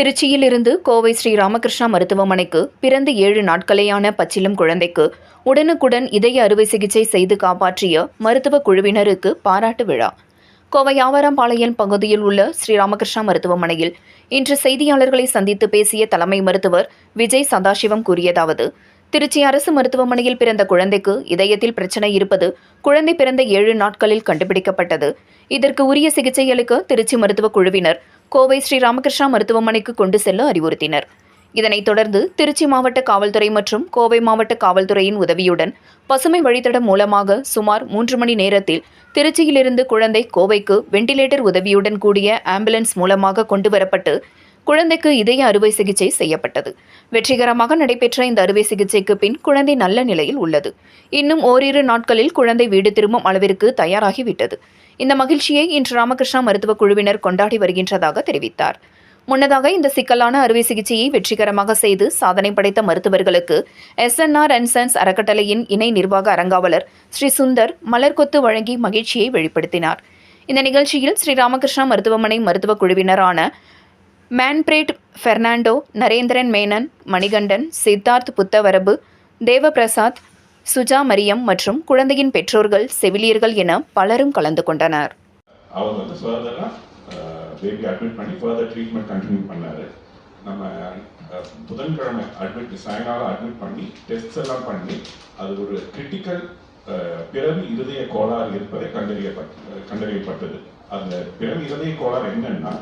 திருச்சியில் இருந்து கோவை ஸ்ரீ ராமகிருஷ்ணா மருத்துவமனைக்கு பிறந்து ஏழு நாட்களேயான பச்சிலும் குழந்தைக்கு உடனுக்குடன் இதய அறுவை சிகிச்சை செய்து காப்பாற்றிய மருத்துவ குழுவினருக்கு பாராட்டு விழா. கோவை ஆவாரம்பாளையம் பகுதியில் உள்ள ஸ்ரீ ராமகிருஷ்ணா மருத்துவமனையில் இன்று செய்தியாளர்களை சந்தித்து பேசிய தலைமை மருத்துவர் விஜய் சதாசிவம் கூறியதாவது திருச்சி அரசு மருத்துவமனையில் பிறந்த குழந்தைக்கு இதயத்தில் பிரச்சனை இருப்பது குழந்தை பிறந்த ஏழு நாட்களில் கண்டுபிடிக்கப்பட்டது. இதற்கு உரிய சிகிச்சை அளிக்க திருச்சி மருத்துவக் குழுவினர் கோவை ஸ்ரீ ராமகிருஷ்ணா மருத்துவமனைக்கு கொண்டு செல்ல அறிவுறுத்தினர். இதனைத் தொடர்ந்து திருச்சி மாவட்ட காவல்துறை மற்றும் கோவை மாவட்ட காவல்துறையின் உதவியுடன் பசுமை வழித்தடம் மூலமாக சுமார் மூன்று மணி நேரத்தில் திருச்சியிலிருந்து குழந்தை கோவைக்கு வெண்டிலேட்டர் உதவியுடன் கூடிய ஆம்புலன்ஸ் மூலமாக கொண்டு வரப்பட்டு குழந்தைக்கு இதய அறுவை சிகிச்சை செய்யப்பட்டது. வெற்றிகரமாக நடைபெற்ற இந்த அறுவை சிகிச்சைக்கு பின் குழந்தை நல்ல நிலையில் உள்ளது. இன்னும் ஓரிரு நாட்களில் குழந்தை வீடு திரும்பும் அளவிற்கு தயாராகிவிட்டது. இந்த மகிழ்ச்சியை இன்று ராமகிருஷ்ணா மருத்துவக் குழுவினர் கொண்டாடி வருகின்றதாக தெரிவித்தார். முன்னதாக இந்த சிக்கலான அறுவை சிகிச்சையை வெற்றிகரமாக செய்து சாதனை படைத்த மருத்துவர்களுக்கு எஸ்என்ஆர் அண்ட் சன்ஸ் அறக்கட்டளையின் இணை நிர்வாக அரங்காவலர் ஸ்ரீ சுந்தர் மலர்கொத்து வழங்கி மகிழ்ச்சியை வெளிப்படுத்தினார். இந்த நிகழ்ச்சியில் ஸ்ரீ ராமகிருஷ்ணா மருத்துவமனை மருத்துவக் குழுவினரான மேன்பிரேட் ஃபெர்னாண்டோ நரேந்திரன் மேனன் மணிகண்டன் சித்தார்த் புத்தவரபு தேவபிரசாத் சுஜா மரியம் மற்றும் குழந்தையின் பெற்றோர்கள் செவிலியர்கள் என பலரும் கலந்து கொண்டனர். அவங்க வந்து ஃபர்தராக பேபி அட்மிட் பண்ணி ஃபர்தர் ட்ரீட்மெண்ட் கண்டினியூ பண்ணாரு. நம்ம புதன்கிழமை அட்மிட் சாயங்காலம் அட்மிட் பண்ணி டெஸ்ட்ஸ் எல்லாம் பண்ணி அது ஒரு கிரிட்டிக்கல் பிறவி இருதய கோளாறு இருப்பதை கண்டறியப்பட்ட கண்டறியப்பட்டது. அந்த பிறவி இருதய கோளாறு என்னன்னா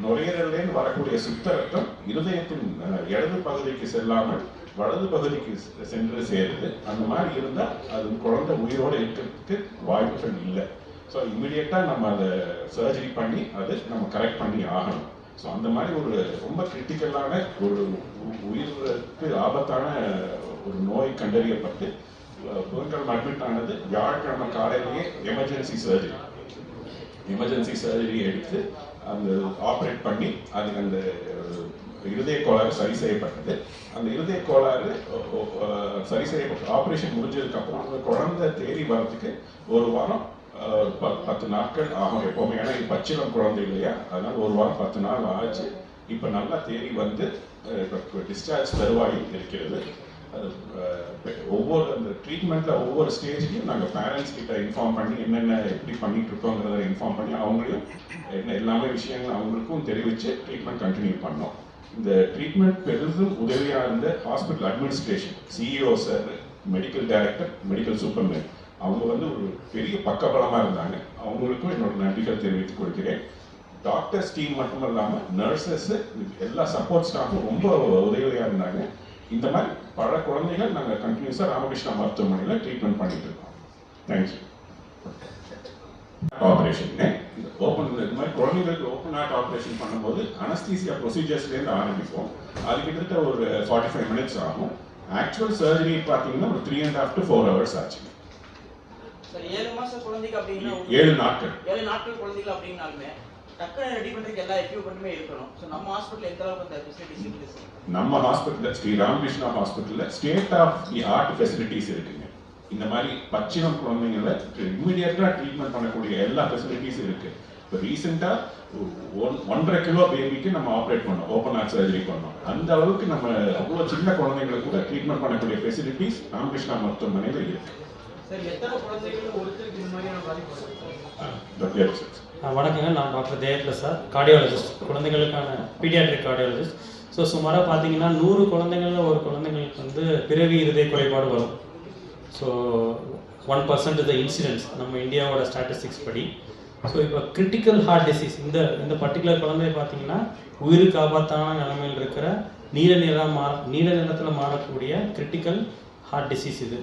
நுரையீரலில் வரக்கூடிய சுத்த ரத்தம் இருதயத்தின் இடது பகுதிக்கு செல்லாமல் வலது பகுதிக்கு செ- சென்று சேருது. அந்த மாதிரி இருந்தால் அது குழந்தை உயிரோடு இருக்கிறதுக்கு வாய்ப்புகள் இல்லை. ஸோ இமிடியட்டாக நம்ம அதை சர்ஜரி பண்ணி அது நம்ம கரெக்ட் பண்ணி ஆகணும். ஸோ அந்த மாதிரி ஒரு ரொம்ப கிரிட்டிக்கலான ஒரு உ- உயிருக்கு ஆபத்தான ஒரு நோய் கண்டறியப்பட்டு புதன்கிழமை அட்மிட் ஆனது வியாழக்கிழமை காலையிலேயே எமர்ஜென்சி சர்ஜரி எமர்ஜென்சி சர்ஜரி எடுத்து அந்த ஆப்ரேட் பண்ணி அதுக்கு அந்த இருதய கோளாறு சரி செய்யப்பட்டது. அந்த இருதய கோளாறு சரி செய்யப்பட்ட ஆப்ரேஷன் முடிஞ்சதுக்கு அப்புறம் அந்த குழந்தை தேடி வரதுக்கு ஒரு வாரம் ப- பத்து நாட்கள் ஆகும் எப்பவுமே. ஏன்னா இது பச்சிளம் குழந்தை இல்லையா? அதனால ஒரு வாரம் பத்து நாள் ஆச்சு. இப்போ நல்லா தேடி வந்து டிஸ்சார்ஜ் தருவாயில் இருக்கிறது. ஒவ்வொரு அந்த ட்ரீட்மெண்ட்ல ஒவ்வொரு ஸ்டேஜ்லையும் நாங்கள் பேரண்ட்ஸ் கிட்ட இன்ஃபார்ம் பண்ணி என்னென்ன எப்படி பண்ணிட்டு இருக்கோங்கிறத இன்ஃபார்ம் பண்ணி அவங்களையும் என்ன எல்லாமே விஷயங்கள் அவங்களுக்கும் தெரிவித்து ட்ரீட்மெண்ட் கண்டினியூ பண்ணோம். இந்த ட்ரீட்மெண்ட் பெரிதும் உதவியாக இருந்த hospital administration CEO sir medical director medical superman அவங்க வந்து ஒரு பெரிய பக்கபலமாக இருந்தாங்க. அவங்களுக்கும் என்னோட நன்றிகள் தெரிவித்துக் கொள்கிறேன். டாக்டர்ஸ் டீம் மட்டும் இல்லாமல் நர்சஸ் எல்லா சப்போர்ட் ஸ்டாஃபும் ரொம்ப உதவியாக இருந்தாங்க. இந்த மாதிரி பல குழந்தைகள் நாங்கள் கண்டினியூஸாக ராமகிருஷ்ணா மருத்துவமனையில் ட்ரீட்மெண்ட் பண்ணிட்டு இருக்கோம். தேங்க்யூ ஆப்ரேஷன் ஓப்பன் இந்த மாதிரி குழந்தைங்களுக்கு ஓப்பன் ஹார்ட் ஆப்ரேஷன் பண்ணும்போது அனஸ்தீசியா ப்ரொசீஜர்ஸ்லேருந்து ஆரம்பிப்போம். அது கிட்டத்தட்ட ஒரு ஃபார்ட்டி ஃபைவ் மினிட்ஸ் ஆகும். ஆக்சுவல் சர்ஜரி பார்த்தீங்கன்னா ஒரு three and half to four hours ஆச்சு. ஏழு மாசம் குழந்தைக்கு அப்படின்னா ஏழு நாட்கள். ஏழு நாட்கள் குழந்தைகள் அப்படின்னாலுமே டக்குனு ரெடி பண்றதுக்கு எல்லா எக்யூப்மெண்ட்டுமே இருக்கணும். ஸோ நம்ம ஹாஸ்பிட்டல் எந்த அளவுக்கு அந்த ஃபெசிலிட்டிஸ் இருக்குது? சார் நம்ம ஹாஸ்பிட்டலில் ஸ்ரீ ராமகிருஷ்ணா ஹாஸ்பிட்டலில் state of the art facilities இருக்குங்க. இந்த மாதிரி பச்சினம் குழந்தைங்கள இம்மிடியட்டாக ட்ரீட்மெண்ட் பண்ணக்கூடிய எல்லா ஃபெசிலிட்டிஸும் இருக்கு. இப்போ ரீசெண்டாக ஒன் ஒன்றரை கிலோ பேபிக்கு நம்ம ஆப்ரேட் பண்ணோம். ஓப்பன் ஹார்ட் சர்ஜரி பண்ணோம். அந்த அளவுக்கு நம்ம அவ்வளோ சின்ன குழந்தைங்களுக்கு கூட ட்ரீட்மெண்ட் பண்ணக்கூடிய ஃபெசிலிட்டிஸ் ராமகிருஷ்ணா மருத்துவமனையில் இருக்கு. சார் எத்தனை குழந்தைகள் ஒருத்தருக்கு இந்த மாதிரியான பாதிப்பு? வணக்கங்க நான் டாக்டர் சார் கார்டியாலஜிஸ்ட் குழந்தைகளுக்கான பீடியாட்ரிக் கார்டியாலஜிஸ்ட் ஸோ சுமாராக பார்த்தீங்கன்னா நூறு குழந்தைங்களில் ஒரு குழந்தைங்களுக்கு வந்து பிறவி இருதய குறைபாடு வரும். So one percent the incidents நம்ம இந்தியாவோட ஸ்டாட்டிஸ்டிக்ஸ் படி. ஸோ இப்போ கிரிட்டிக்கல் ஹார்ட் டிசீஸ் இந்த இந்த பர்டிகுலர் குழந்தைய பார்த்தீங்கன்னா உயிருக்கு ஆபத்தான நிலைமையில் இருக்கிற நீல நிறம் மா நீல நிறத்தில் மாறக்கூடிய கிரிட்டிக்கல் ஹார்ட் டிசீஸ் இது.